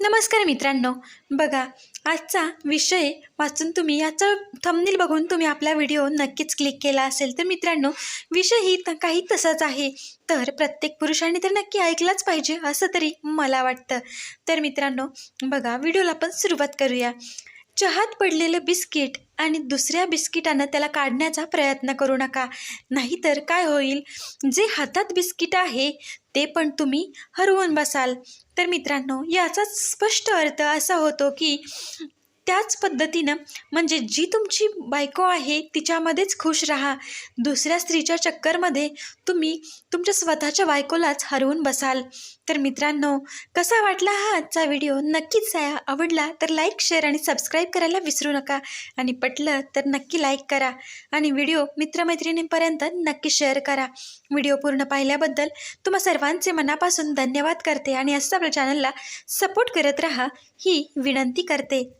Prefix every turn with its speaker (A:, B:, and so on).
A: नमस्कार मित्रांनो. बघा आजचा विषय वाचून तुम्ही याचं थंबनेल बघून तुम्ही आपला व्हिडिओ नक्कीच क्लिक केला असेल. तर मित्रांनो विषय ही काही तसाच आहे. तर प्रत्येक पुरुषाने तर नक्की ऐकलाच पाहिजे असं तरी मला वाटतं. तर मित्रांनो बघा व्हिडिओला आपण सुरुवात करूया. चहात पडलेलं बिस्किट आणि दुसऱ्या बिस्किटानं त्याला काढण्याचा प्रयत्न करू नका. नाहीतर काय होईल? जे हातात बिस्किट आहे ते पण तुम्ही हरवून बसाल. तर मित्रांनो याचा स्पष्ट अर्थ असा होतो की त्याच पद्धतीनं म्हणजे जी तुमची बायको आहे तिच्यामध्येच खुश राहा. दुसऱ्या स्त्रीच्या चक्करमध्ये तुम्ही तुमच्या स्वतःच्या बायकोलाच हरवून बसाल. तर मित्रांनो कसा वाटला हा आजचा व्हिडिओ? नक्कीच आ- आवडला तर लाईक शेअर आणि सबस्क्राईब करायला विसरू नका. आणि पटलं तर नक्की लाईक करा. आणि व्हिडिओ मित्रमैत्रिणींपर्यंत नक्की शेअर करा. व्हिडिओ पूर्ण पाहिल्याबद्दल तुम्हा सर्वांचे मनापासून धन्यवाद करते आणि असं आपल्या चॅनलला सपोर्ट करत राहा ही विनंती करते.